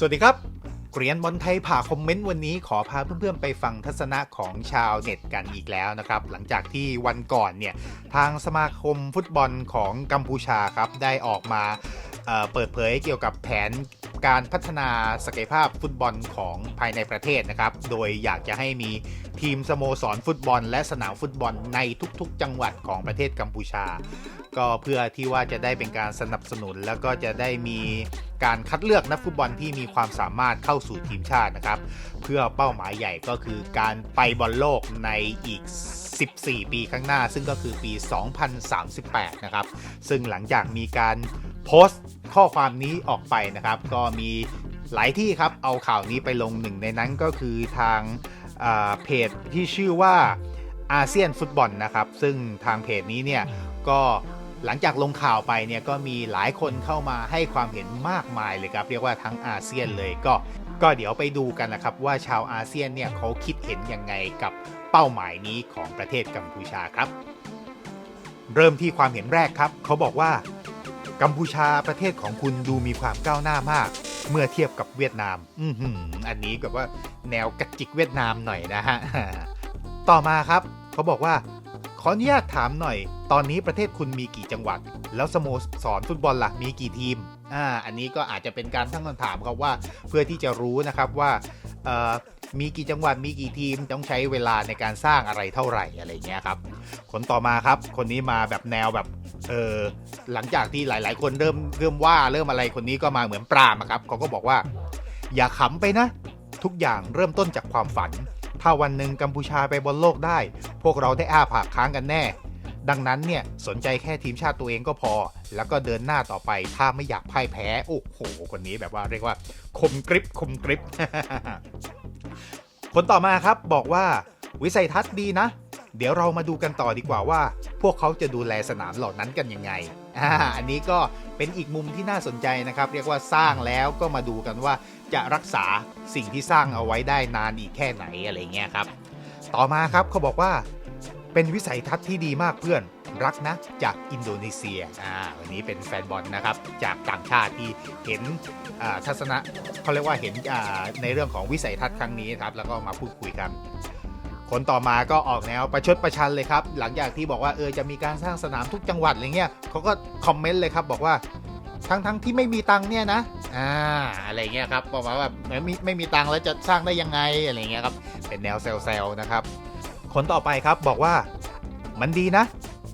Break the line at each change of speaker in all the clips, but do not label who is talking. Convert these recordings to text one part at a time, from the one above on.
สวัสดีครับ เกรียนบอลไทยผ่าคอมเมนต์วันนี้ขอพาเพื่อนๆไปฟังทัศนะของชาวเน็ตกันอีกแล้วนะครับ หลังจากที่วันก่อนเนี่ย ทางสมาคมฟุตบอลของกัมพูชาครับ ได้ออกมาเเปิดเผยเกี่ยวกับแผนการพัฒนาศักยภาพฟุตบอลของภายในประเทศนะครับ โดยอยากจะให้มีทีมสโมสรฟุตบอล และสนามฟุตบอลในทุกๆ จังหวัดของประเทศกัมพูชา ก็เพื่อที่ว่าจะได้เป็นการสนับสนุน แล้วก็จะได้มีการคัดเลือกนักฟุตบอลที่มีความสามารถเข้าสู่ทีมชาตินะครับ เพื่อเป้าหมายใหญ่ก็คือการไปบอลโลกในอีก14 ปีข้างหน้า ซึ่งก็คือปี 2038 นะครับ ซึ่งหลังจากมีการโพสต์ ข้อความนี้ออกไปนะครับ ก็มีหลายที่ครับเอาข่าวนี้ไปลงหนึ่งในนั้นก็คือทางอ่าเพจที่ชื่อว่าอาเซียนฟุตบอลนะครับ ซึ่งทางเพจนี้เนี่ยก็หลังจากลงข่าวไปเนี่ยก็มีหลายคนเข้ามาให้ความเห็นมากมายเลยครับ เรียกว่าทั้งอาเซียนเลยก็ก็เดี๋ยวไปดูกันนะครับ ว่าชาวอาเซียนเนี่ยเขาคิดเห็นยังไงกับเป้าหมายนี้ของประเทศกัมพูชาครับ เริ่มที่ความเห็นแรกครับ เขาบอกว่า กัมพูชาประเทศของคุณดูมีความก้าวหน้ามาก เมื่อเทียบกับเวียดนาม อือหืออันนี้แบบว่าแนวกระจิกเวียดนามหน่อยนะฮะ ต่อมาครับ เขาบอกว่า ขออนุญาตถามหน่อย ตอนนี้ประเทศคุณมีกี่จังหวัด แล้วสโมสรฟุตบอลล่ะมีกี่ทีม อ่า อันนี้ก็อาจจะเป็นการตั้งคำถามครับว่า เพื่อที่จะรู้นะครับว่า มีกี่จังหวัดมีกี่ทีมต้องใช้เวลาในการสร้างอะไรเท่าไหร่อะไรเงี้ยครับคนต่อมาครับ คนนี้มาแบบแนวแบบเออหลังจากที่หลาย ๆ คนเริ่มเริ่มว่าเริ่มอะไรคนนี้ก็มาเหมือนปรามอะครับเขาก็บอกว่า อย่าขำไปนะ ทุกอย่างเริ่มต้นจากความฝัน ถ้าวันหนึ่งกัมพูชาไปบอลโลกได้ พวกเราได้อ้าปากค้างกันแน่ ดังนั้นเนี่ยสนใจแค่ทีมชาติตัวเองก็พอ แล้วก็เดินหน้าต่อไปถ้าไม่อยากพ่ายแพ้โอ้โหคนนี้แบบว่าเรียกว่า คมกริบคมกริบ คนต่อมาครับบอกว่าวิสัยทัศน์ดีนะ เดี๋ยวเรามาดูกันต่อดีกว่าว่า พวกเขาจะดูแลสนามเหล่านั้นกันยังไงอ่าอันนี้ก็เป็นอีกมุมที่น่าสนใจนะครับ เรียกว่าสร้างแล้วก็มาดูกันว่าจะรักษาสิ่งที่สร้างเอาไว้ได้นานอีกแค่ไหนอะไรเงี้ยครับ ต่อมาครับเขาบอกว่า เป็นวิสัยทัศน์ที่ดีมากเพื่อน รักนะ จากอินโดนีเซียอ่าวันนี้เป็นแฟนบอลนะครับ จากต่างชาติที่เห็นทัศนะเขาเรียกว่าเห็นในเรื่องของวิสัยทัศน์ครั้งนี้ครับ แล้วก็มาพูดคุยกันคนต่อมาก็ออกแนวประชดประชันเลยครับ หลังจากที่บอกว่าเออจะมีการสร้างสนามทุกจังหวัดอะไรเงี้ยเขาก็คอมเมนต์เลยครับบอกว่าทั้งทั้งที่ไม่มีตังเนี่ยนะ อ่า อะไรเงี้ยครับ บอกมาว่าไม่มีไม่มีตังแล้วจะสร้างได้ยังไง อะไรเงี้ยครับ เป็นแนวเซลล์นะครับ คนต่อไปครับบอกว่า มันดีนะ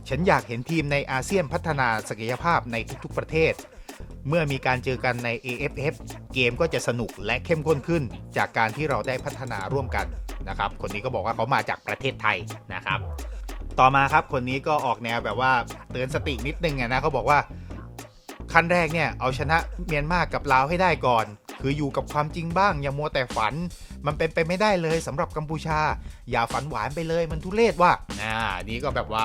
ฉันอยากเห็นทีมในอาเซียนพัฒนาศักยภาพในทุกๆประเทศ เมื่อมีการเจอกันใน AFF เกมก็จะสนุกและเข้มข้นขึ้น จากการที่เราได้พัฒนาร่วมกันนะครับ คนนี้ก็บอกว่าเขามาจากประเทศไทยนะครับ ต่อมาครับคนนี้ก็ออกแนวแบบว่าเตือนสตินิดนึงนะเขาบอกว่าขั้นแรกเนี่ยเอาชนะเมียนมากับลาวให้ได้ก่อน คืออยู่กับความจริงบ้าง อย่ามัวแต่ฝัน มันเป็นไปไม่ได้เลยสำหรับกัมพูชา อย่าฝันหวานไปเลยมันทุเรศว่ะอ่านี่ก็แบบว่า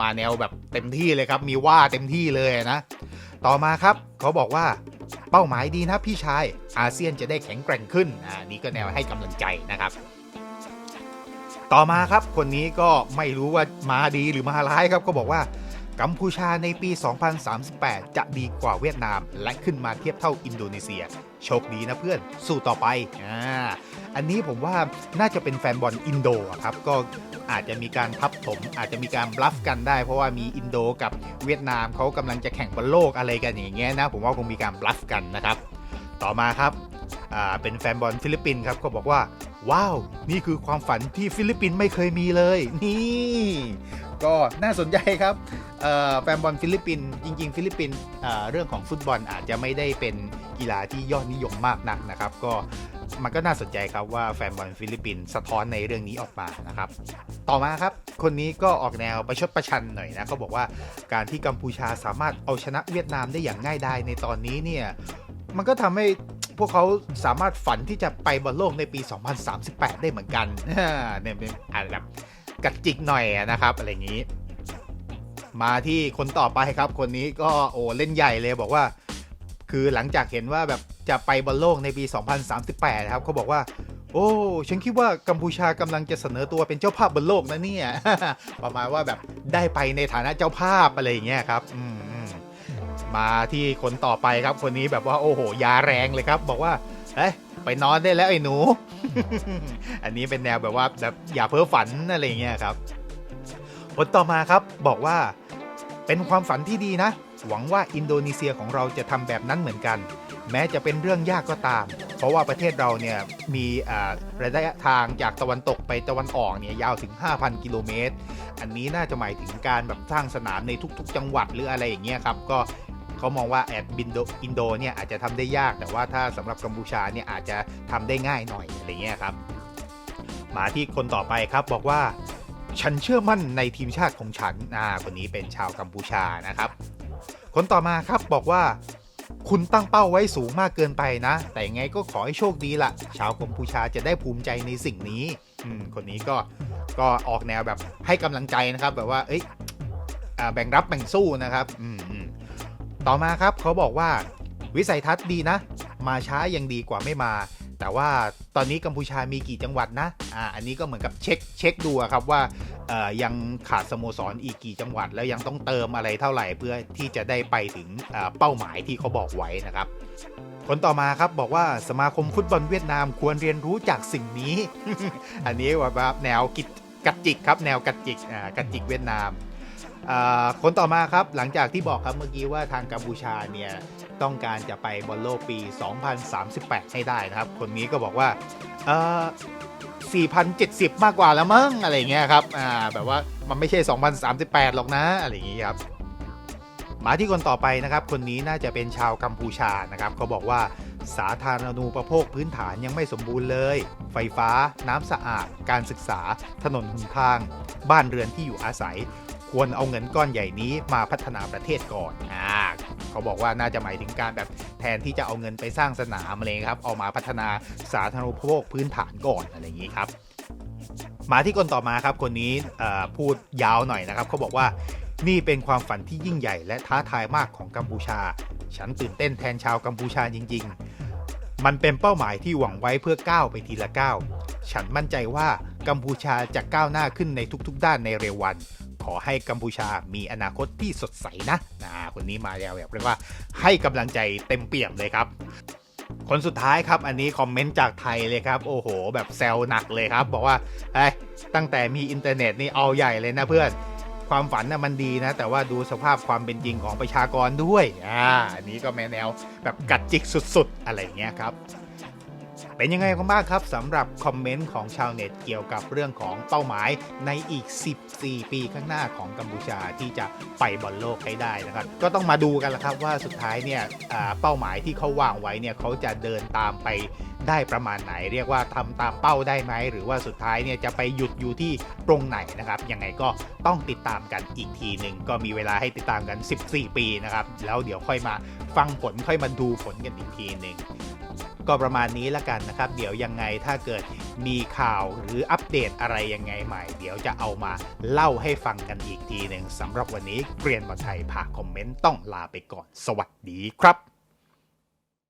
มาแนวแบบเต็มที่เลยครับ มีว่าเต็มที่เลยนะ ต่อมาครับเขาบอกว่าเป้าหมายดีนะพี่ชาย อาเซียนจะได้แข็งแกร่งขึ้นอ่านี่ก็แนวให้กำลังใจนะครับ ต่อมาครับคนนี้ก็ไม่รู้ว่ามาดีหรือมาร้ายครับก็บอกว่ากัมพูชาในปี 2038 จะดีกว่าเวียดนาม และขึ้นมาเทียบเท่าอินโดนีเซีย โชคดีนะเพื่อนสู้ต่อไปอ่าอันนี้ผมว่าน่าจะเป็นแฟนบอลอินโดครับก็อาจจะมีการทับถมอาจจะมีการบลัฟกันได้ เพราะว่ามีอินโดกับเวียดนามเขากำลังจะแข่งบอลโลกอะไรกันอย่างเงี้ยนะผมว่าคงมีการบลัฟกันนะครับต่อมาครับเป็นแฟนบอลฟิลิปปินส์ครับก็บอกว่า ว้าว นี่คือความฝันที่ฟิลิปปินส์ไม่เคยมีเลย นี่ ก็น่าสนใจครับแฟนบอลฟิลิปปินส์จริง ๆ ฟิลิปปินส์เรื่องของฟุตบอลอาจจะไม่ได้เป็น กีฬาที่ยอดนิยมมากนักนะครับ ก็มันก็น่าสนใจครับว่าแฟนบอลฟิลิปปินส์สะท้อนในเรื่องนี้ออกมานะครับ ต่อมาครับ คนนี้ก็ออกแนวประชดประชันหน่อยนะเขาบอกว่าการที่กัมพูชาสามารถเอาชนะเวียดนามได้อย่างง่ายดายในตอนนี้เนี่ยมันก็ทำให้พวกเขาสามารถฝันที่จะไปบอลโลกในปี 2038 ได้เหมือนกันเนี่ยเป็นอาจจะแบบกัดจิกหน่อยนะครับ อะไรอย่างนี้ มาที่คนต่อไปครับ คนนี้ก็โอ้เล่นใหญ่เลยบอกว่า คือหลังจากเห็นว่าแบบจะไปบอลโลกในปี 2038 นะครับเขาบอกว่า โอ้ ฉันคิดว่ากัมพูชากำลังจะเสนอตัวเป็นเจ้าภาพบอลโลกนะเนี่ย ประมาณว่าแบบได้ไปในฐานะเจ้าภาพอะไรอย่างเงี้ยครับอืมอืมมาที่คนต่อไปครับคนนี้แบบว่าโอ้โห ยาแรงเลยครับ บอกว่าเอ้ยไปนอนได้แล้วไอ้หนู อันนี้เป็นแนวแบบว่าแบบอย่าเพ้อฝันอะไรอย่างเงี้ยครับผลต่อมาครับบอกว่าเป็นความฝันที่ดีนะ หวังว่าอินโดนีเซียของเราจะทำแบบนั้นเหมือนกัน แม้จะเป็นเรื่องยากก็ตาม เพราะว่าประเทศเราเนี่ยมีระยะทางจากตะวันตกไปตะวันออกเนี่ยยาวถึง 5,000 กิโลเมตร อันนี้น่าจะหมายถึงการแบบสร้างสนามในทุก ๆ จังหวัดหรืออะไรอย่างเงี้ยครับก็เขามองว่าแอดบินโดอินโดเนี่ยอาจจะทำได้ยาก แต่ว่าถ้าสำหรับกัมพูชาเนี่ยอาจจะทำได้ง่ายหน่อยอะไรเงี้ยครับ มาที่คนต่อไปครับบอกว่า ฉันเชื่อมั่นในทีมชาติของฉันอ่าคนนี้เป็นชาวกัมพูชานะครับ คนต่อมาครับบอกว่า คุณตั้งเป้าไว้สูงมากเกินไปนะ แต่ยังไงก็ขอให้โชคดีละชาวกัมพูชาจะได้ภูมิใจในสิ่งนี้อืมคนนี้ก็ก็ออกแนวแบบให้กำลังใจนะครับ แบบว่า เอ้ยอ่าแบ่งรับแบ่งสู้นะครับอืมต่อมาครับเขาบอกว่า วิสัยทัศน์ดีนะ มาช้ายังดีกว่าไม่มา แต่ว่าตอนนี้กัมพูชามีกี่จังหวัดนะอ่าอันนี้ก็เหมือนกับเช็คเช็คดูครับว่า ยังขาดสโมสรอีกกี่จังหวัด แล้วยังต้องเติมอะไรเท่าไหร่เพื่อที่จะได้ไปถึงเป้าหมายที่เขาบอกไว้นะครับคนต่อมาครับบอกว่าสมาคมฟุตบอลเวียดนามควรเรียนรู้จากสิ่งนี้ อันนี้ว่าแบบแนวกิจกัดจิกครับแนวกัดจิกอ่ากัดจิกเวียดนามคนต่อมาครับหลังจากที่บอกครับเมื่อกี้ว่าทางกัมพูชาเนี่ยต้องการจะไปบอลโลกปี 2038 ให้ได้นะครับ คนนี้ก็บอกว่า 4,070 มากกว่าแล้วมั้งอะไรเงี้ยครับอ่าแบบว่ามันไม่ใช่ 2038 หรอกนะอะไรอย่างงี้ครับมาที่คนต่อไปนะครับ คนนี้น่าจะเป็นชาวกัมพูชานะครับเขาบอกว่าสาธารณูปโภคพื้นฐานยังไม่สมบูรณ์เลย ไฟฟ้า น้ำสะอาด การศึกษา ถนนหนทาง บ้านเรือนที่อยู่อาศัย ควรเอาเงินก้อนใหญ่นี้มาพัฒนาประเทศก่อนอ่าเขาบอกว่าน่าจะหมายถึงการแบบ นที่จะเอาเงินไปสร้างสนามอะไรครับเอามาพัฒนาสาธารณูปโภคพื้นฐานก่อนอะไรอย่างนี้ครับมาที่คนต่อมาครับคนนี้พูดยาวหน่อยนะครับเขาบอกว่านี่เป็นความฝันที่ยิ่งใหญ่และท้าทายมากของกัมพูชา ฉันตื่นเต้นแทนชาวกัมพูชาจริง ๆ มันเป็นเป้าหมายที่หวังไว้เพื่อก้าวไปทีละก้าว ฉันมั่นใจว่ากัมพูชาจะก้าวหน้าขึ้นในทุกๆ ด้านในเร็ววัน ขอให้กัมพูชามีอนาคตที่สดใสนะนะคนนี้มาแล้วแบบเรียกว่าให้กำลังใจเต็มเปี่ยมเลยครับคนสุดท้ายครับ อันนี้คอมเมนต์จากไทยเลยครับ โอ้โห แบบแซวหนักเลยครับ บอกว่าเอ้ตั้งแต่มีอินเทอร์เน็ตนี่เอาใหญ่เลยนะเพื่อน ความฝันน่ะมันดีนะ แต่ว่าดูสภาพความเป็นจริงของประชากรด้วย อ่า อันนี้ก็แม่แนวแบบกัดจิกสุดๆ อะไรเงี้ยครับ เป็นยังไงกันบ้างครับสำหรับคอมเมนต์ของชาวเน็ตเกี่ยวกับเรื่องของเป้าหมายในอีก 14 ปีข้างหน้าของกัมพูชาที่จะไปบอลโลกให้ได้นะครับ ก็ต้องมาดูกันละครับว่าสุดท้ายเนี่ยเป้าหมายที่เขาวางไว้เนี่ยเขาจะเดินตามไปได้ประมาณไหน เรียกว่าทำตามเป้าได้ไหม หรือว่าสุดท้ายเนี่ยจะไปหยุดอยู่ที่ตรงไหนนะครับ ยังไงก็ต้องติดตามกันอีกทีหนึ่งก็มีเวลาให้ติดตามกัน 14 ปีนะครับ แล้วเดี๋ยวค่อยมาฟังผลค่อยมาดูผลกันอีกทีหนึ่ง ก็ประมาณนี้ละกันนะครับ เดี๋ยวยังไงถ้าเกิดมีข่าวหรืออัปเดตอะไรยังไงใหม่ เดี๋ยวจะเอามาเล่าให้ฟังกันอีกทีหนึ่งสำหรับวันนี้เกรียนบอลไทยผ่าคอมเมนต์ต้องลาไปก่อน สวัสดีครับ